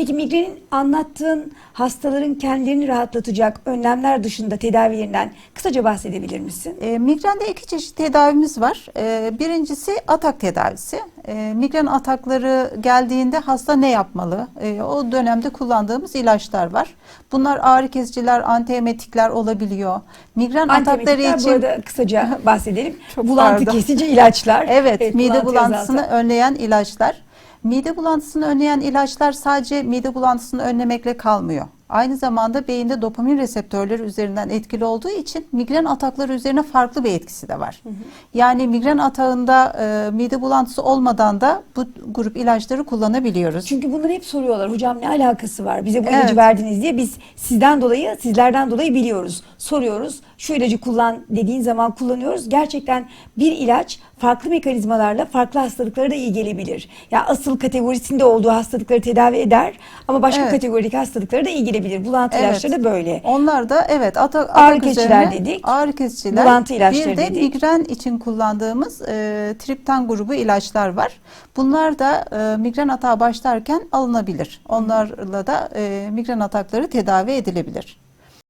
Peki migrenin anlattığın hastaların kendilerini rahatlatacak önlemler dışında tedavilerinden kısaca bahsedebilir misin? E, migrende iki çeşit tedavimiz var. E, birincisi atak tedavisi. E, migren atakları geldiğinde hasta ne yapmalı? E, o dönemde kullandığımız ilaçlar var. Bunlar ağrı kesiciler, antiemetikler olabiliyor. Migren atakları için bu arada kısaca bahsedelim. Çok Bulantı pardon. kesici ilaçlar. Evet, mide bulantı bulantısını azaltan. önleyen ilaçlar. Mide bulantısını önleyen ilaçlar sadece mide bulantısını önlemekle kalmıyor. Aynı zamanda beyinde dopamin reseptörleri üzerinden etkili olduğu için migren atakları üzerine farklı bir etkisi de var. Yani migren atağında e, mide bulantısı olmadan da bu grup ilaçları kullanabiliyoruz. Çünkü bunları hep soruyorlar. Hocam ne alakası var? Bize bu ilacı Evet. verdiniz diye biz sizden dolayı, sizlerden dolayı biliyoruz. Soruyoruz. Şu ilacı kullan dediğin zaman kullanıyoruz. Gerçekten bir ilaç farklı mekanizmalarla farklı hastalıklara da iyi gelebilir. Ya asıl kategorisinde olduğu hastalıkları tedavi eder ama başka Evet. kategorideki hastalıklara da iyi gelebilir. Bulantı Evet. ilaçları da böyle. Onlar da evet atak, Ağrı atak kesiciler üzerine- dedik. Ağrı kesiciler. Bulantı ilaçları Bir de dedik. migren için kullandığımız e, triptan grubu ilaçlar var. Bunlar da e, migren atağı başlarken alınabilir. Onlarla da e, migren atakları tedavi edilebilir.